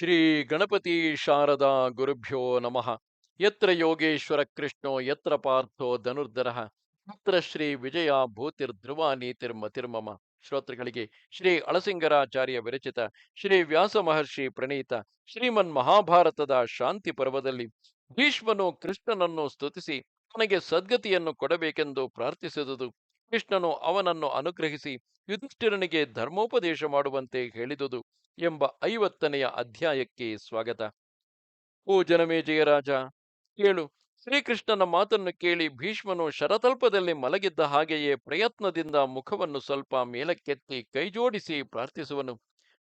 ಶ್ರೀ ಗಣಪತಿ ಶಾರದಾ ಗುರುಭ್ಯೋ ನಮಃ. ಯತ್ರ ಯೋಗೇಶ್ವರ ಕೃಷ್ಣೋ, ಯತ್ರ ಪಾರ್ಥೋ ಧನುರ್ಧರ ಯತ್ರ ಶ್ರೀ ವಿಜಯ ಭೂತಿರ್ಧ್ರುವ ನೀತಿರ್ಮತಿರ್ಮಮ ಶ್ರೋತೃಗಳಿಗೆ ಶ್ರೀ ಅಳಸಿಂಗರಾಚಾರ್ಯ ವಿರಚಿತ ಶ್ರೀ ವ್ಯಾಸ ಮಹರ್ಷಿ ಪ್ರಣೀತ ಶ್ರೀಮನ್ ಮಹಾಭಾರತದ ಶಾಂತಿ ಪರ್ವದಲ್ಲಿ ಭೀಷ್ಮನು ಕೃಷ್ಣನನ್ನು ಸ್ತುತಿಸಿ ತನಗೆ ಸದ್ಗತಿಯನ್ನು ಕೊಡಬೇಕೆಂದು ಪ್ರಾರ್ಥಿಸಿದುದು. ಕೃಷ್ಣನು ಅವನನ್ನು ಅನುಗ್ರಹಿಸಿ ಯುಧಿಷ್ಠಿರನಿಗೆ ಧರ್ಮೋಪದೇಶ ಮಾಡುವಂತೆ ಹೇಳಿದುದು ಎಂಬ ಐವತ್ತನೆಯ ಅಧ್ಯಾಯಕ್ಕೆ ಸ್ವಾಗತ. ಓ ಜನಮೇಜಯ ರಾಜ, ಕೇಳು, ಶ್ರೀಕೃಷ್ಣನ ಮಾತನ್ನು ಕೇಳಿ ಭೀಷ್ಮನು ಶರತಲ್ಪದಲ್ಲಿ ಮಲಗಿದ್ದ ಹಾಗೆಯೇ ಪ್ರಯತ್ನದಿಂದ ಮುಖವನ್ನು ಸ್ವಲ್ಪ ಮೇಲಕ್ಕೆತ್ತಿ ಕೈಜೋಡಿಸಿ ಪ್ರಾರ್ಥಿಸುವನು.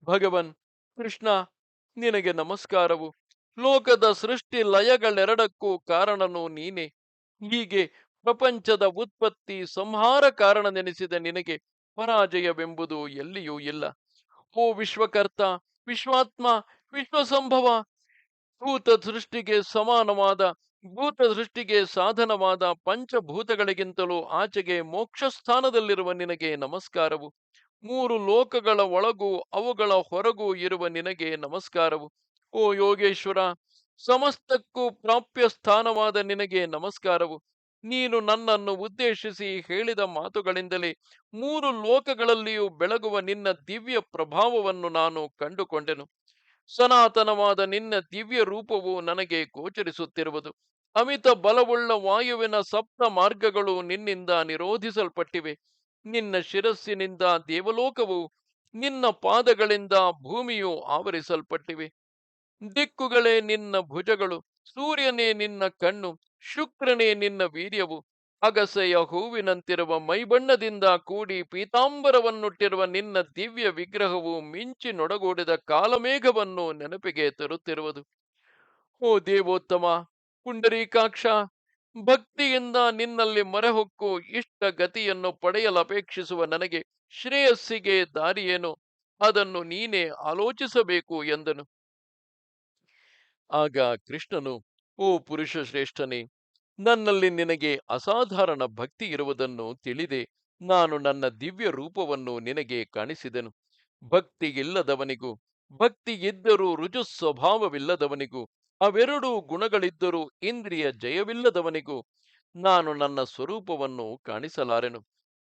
ಭಗವನ್, ಕೃಷ್ಣ, ನಿನಗೆ ನಮಸ್ಕಾರವು. ಲೋಕದ ಸೃಷ್ಟಿ ಲಯಗಳೆರಡಕ್ಕೂ ಕಾರಣನು ನೀನೆ. ಹೀಗೆ ಪ್ರಪಂಚದ ಉತ್ಪತ್ತಿ ಸಂಹಾರ ಕಾರಣನೆನಿಸಿದ ನಿನಗೆ ಪರಾಜಯವೆಂಬುದು ಎಲ್ಲಿಯೂ ಇಲ್ಲ. ಓ ವಿಶ್ವಕರ್ತ, ವಿಶ್ವಾತ್ಮ, ವಿಶ್ವಸಂಭವ ಭೂತ ಸೃಷ್ಟಿಗೆ ಸಮಾನವಾದ ಭೂತ ಸೃಷ್ಟಿಗೆ ಸಾಧನವಾದ ಪಂಚಭೂತಗಳಿಗಿಂತಲೂ ಆಚೆಗೆ ಮೋಕ್ಷ ಸ್ಥಾನದಲ್ಲಿರುವ ನಿನಗೆ ನಮಸ್ಕಾರವು. ಮೂರು ಲೋಕಗಳ ಒಳಗೂ ಅವುಗಳ ಹೊರಗೂ ಇರುವ ನಿನಗೆ ನಮಸ್ಕಾರವು. ಓ ಯೋಗೇಶ್ವರ, ಸಮಸ್ತಕ್ಕೂ ಪ್ರಾಪ್ಯ ಸ್ಥಾನವಾದ ನಿನಗೆ ನಮಸ್ಕಾರವು. ನೀನು ನನ್ನನ್ನು ಉದ್ದೇಶಿಸಿ ಹೇಳಿದ ಮಾತುಗಳಿಂದಲೇ ಮೂರು ಲೋಕಗಳಲ್ಲಿಯೂ ಬೆಳಗುವ ನಿನ್ನ ದಿವ್ಯ ಪ್ರಭಾವವನ್ನು ನಾನು ಕಂಡುಕೊಂಡೆನು. ಸನಾತನವಾದ ನಿನ್ನ ದಿವ್ಯ ರೂಪವು ನನಗೆ ಗೋಚರಿಸುತ್ತಿರುವುದು. ಅಮಿತ ಬಲವುಳ್ಳ ವಾಯುವಿನ ಸಪ್ತ ಮಾರ್ಗಗಳು ನಿನ್ನಿಂದ ನಿರೋಧಿಸಲ್ಪಟ್ಟಿವೆ. ನಿನ್ನ ಶಿರಸ್ಸಿನಿಂದ ದೇವಲೋಕವು, ನಿನ್ನ ಪಾದಗಳಿಂದ ಭೂಮಿಯು ಆವರಿಸಲ್ಪಟ್ಟಿವೆ. ದಿಕ್ಕುಗಳೇ ನಿನ್ನ ಭುಜಗಳು, ಸೂರ್ಯನೇ ನಿನ್ನ ಕಣ್ಣು ಶುಕ್ರನೇ ನಿನ್ನ ವೀರ್ಯವು, ಅಗಸೆಯ ಹೂವಿನಂತಿರುವ ಮೈಬಣ್ಣದಿಂದ ಕೂಡಿ ಪೀತಾಂಬರವನ್ನುಟ್ಟಿರುವ ನಿನ್ನ ದಿವ್ಯ ವಿಗ್ರಹವು ಮಿಂಚಿ ನೊಡಗೂಡಿದ ಕಾಲಮೇಘವನ್ನು ನೆನಪಿಗೆ ತರುತ್ತಿರುವುದು. ಓ ದೇವೋತ್ತಮ, ಪುಂಡರೀಕಾಕ್ಷ, ಭಕ್ತಿಯಿಂದ ನಿನ್ನಲ್ಲಿ ಮರೆಹೊಕ್ಕು ಇಷ್ಟ ಗತಿಯನ್ನು ಪಡೆಯಲಪೇಕ್ಷಿಸುವ ನನಗೆ ಶ್ರೇಯಸ್ಸಿಗೆ ದಾರಿಯೇನು? ಅದನ್ನು ನೀನೇ ಆಲೋಚಿಸಬೇಕು ಎಂದನು. ಆಗ ಕೃಷ್ಣನು ಓ ಪುರುಷ ಶ್ರೇಷ್ಠನೇ, ನನ್ನಲ್ಲಿ ನಿನಗೆ ಅಸಾಧಾರಣ ಭಕ್ತಿ ಇರುವುದನ್ನು ತಿಳಿದೆ. ನಾನು ನನ್ನ ದಿವ್ಯ ರೂಪವನ್ನು ನಿನಗೆ ಕಾಣಿಸಿದೆನು. ಭಕ್ತಿ ಇಲ್ಲದವನಿಗೂ, ಭಕ್ತಿ ಇದ್ದರೂ ರುಜು ಸ್ವಭಾವವಿಲ್ಲದವನಿಗೂ, ಅವೆರಡೂ ಗುಣಗಳಿದ್ದರೂ ಇಂದ್ರಿಯ ಜಯವಿಲ್ಲದವನಿಗೂ ನಾನು ನನ್ನ ಸ್ವರೂಪವನ್ನು ಕಾಣಿಸಲಾರೆನು.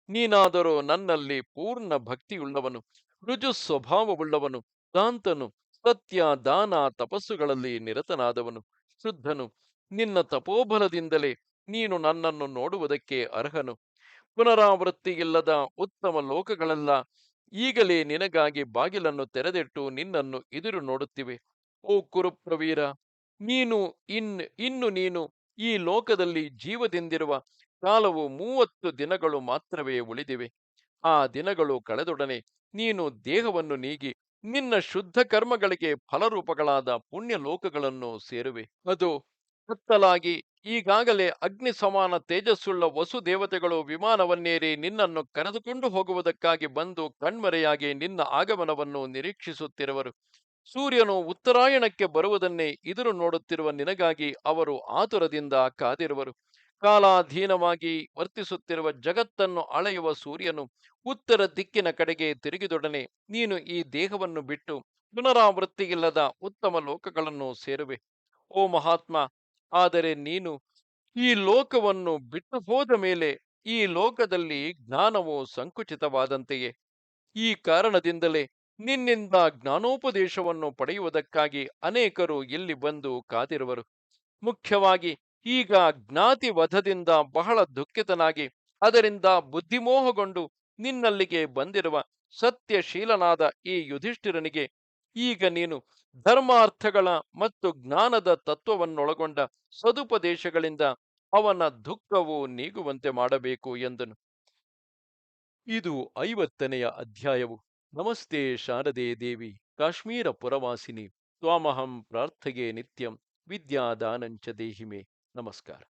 ನೀನಾದರೂ ನನ್ನಲ್ಲಿ ಪೂರ್ಣ ಭಕ್ತಿಯುಳ್ಳವನು, ರುಜು ಸ್ವಭಾವವುಳ್ಳವನು ದಾಂತನು ಸತ್ಯ, ದಾನ, ತಪಸ್ಸುಗಳಲ್ಲಿ ನಿರತನಾದವನು. ಶುದ್ಧನು, ನಿನ್ನ ತಪೋಬಲದಿಂದಲೇ ನೀನು ನನ್ನನ್ನು ನೋಡುವುದಕ್ಕೆ ಅರ್ಹನು. ಪುನರಾವೃತ್ತಿಯಿಲ್ಲದ ಉತ್ತಮ ಲೋಕಗಳೆಲ್ಲ, ಈಗಲೇ ನಿನಗಾಗಿ ಬಾಗಿಲನ್ನು ತೆರೆದಿಟ್ಟು ನಿನ್ನನ್ನು ಎದುರು ನೋಡುತ್ತಿವೆ. ಓ ಕುರುಪ್ರವೀರ, ನೀನು ಇನ್, ಇನ್ನು ನೀನು ಈ ಲೋಕದಲ್ಲಿ ಜೀವದಿಂದಿರುವ ಕಾಲವು ಮೂವತ್ತು ದಿನಗಳು ಮಾತ್ರವೇ ಉಳಿದಿವೆ. ಆ ದಿನಗಳು ಕಳೆದೊಡನೆ ನೀನು ದೇಹವನ್ನು ನೀಗಿ ನಿನ್ನ ಶುದ್ಧ ಕರ್ಮಗಳಿಗೆ ಫಲರೂಪಗಳಾದ ಪುಣ್ಯ ಲೋಕಗಳನ್ನು ಸೇರುವೆ. ಅದು ಕತ್ತಲಾಗಿ ಈಗಾಗಲೇ ಅಗ್ನಿ ಸಮಾನ ತೇಜಸ್ಸುಳ್ಳ ವಸು ದೇವತೆಗಳು ವಿಮಾನವನ್ನೇರಿ ನಿನ್ನನ್ನು ಕರೆದುಕೊಂಡು ಹೋಗುವುದಕ್ಕಾಗಿ ಬಂದು ಕಣ್ಮರೆಯಾಗಿ ನಿನ್ನ ಆಗಮನವನ್ನು ನಿರೀಕ್ಷಿಸುತ್ತಿರುವರು. ಸೂರ್ಯನು ಉತ್ತರಾಯಣಕ್ಕೆ ಬರುವುದನ್ನೇ ಎದುರು ನೋಡುತ್ತಿರುವ ನಿನಗಾಗಿ ಅವರು ಆತುರದಿಂದ ಕಾದಿರುವರು. ಕಾಲಾಧೀನವಾಗಿ ವರ್ತಿಸುತ್ತಿರುವ ಜಗತ್ತನ್ನು ಅಳೆಯುವ ಸೂರ್ಯನು ಉತ್ತರ ದಿಕ್ಕಿನ ಕಡೆಗೆ ತಿರುಗಿದೊಡನೆ, ನೀನು ಈ ದೇಹವನ್ನು ಬಿಟ್ಟು ಪುನರಾವೃತ್ತಿಯಿಲ್ಲದ ಉತ್ತಮ ಲೋಕಗಳನ್ನು ಸೇರುವೆ. ಓ ಮಹಾತ್ಮ, ಆದರೆ ನೀನು ಈ ಲೋಕವನ್ನು ಬಿಟ್ಟು ಹೋದ ಮೇಲೆ ಈ ಲೋಕದಲ್ಲಿ ಜ್ಞಾನವು ಸಂಕುಚಿತವಾದಂತೆಯೇ? ಈ ಕಾರಣದಿಂದಲೇ ನಿನ್ನಿಂದ ಜ್ಞಾನೋಪದೇಶವನ್ನು ಪಡೆಯುವುದಕ್ಕಾಗಿ ಅನೇಕರು ಇಲ್ಲಿ ಬಂದು ಕಾದಿರುವರು. ಮುಖ್ಯವಾಗಿ ಈಗ ಜ್ಞಾತಿ ವಧದಿಂದ ಬಹಳ ದುಃಖಿತನಾಗಿ, ಅದರಿಂದ ಬುದ್ಧಿಮೋಹಗೊಂಡು ನಿನ್ನಲ್ಲಿಗೆ ಬಂದಿರುವ ಸತ್ಯಶೀಲನಾದ ಈ ಯುಧಿಷ್ಠಿರನಿಗೆ ಈಗ ನೀನು ಧರ್ಮಾರ್ಥಗಳ ಮತ್ತು ಜ್ಞಾನದ ತತ್ವವನ್ನೊಳಗೊಂಡ ಸದುಪದೇಶಗಳಿಂದ ಅವನ ದುಃಖವು ನೀಗುವಂತೆ ಮಾಡಬೇಕು ಎಂದನು. ಇದು ಐವತ್ತನೆಯ ಅಧ್ಯಾಯವು. ನಮಸ್ತೆ ಶಾರದೆ ದೇವಿ, ಕಾಶ್ಮೀರ ಪುರವಾಸಿನಿ, ತ್ವಾಮಹಂ ಪ್ರಾರ್ಥಗೆ ನಿತ್ಯಂ, ವಿದ್ಯಾದಾನಂಚ ದೇಹಿಮೆ. ನಮಸ್ಕಾರ.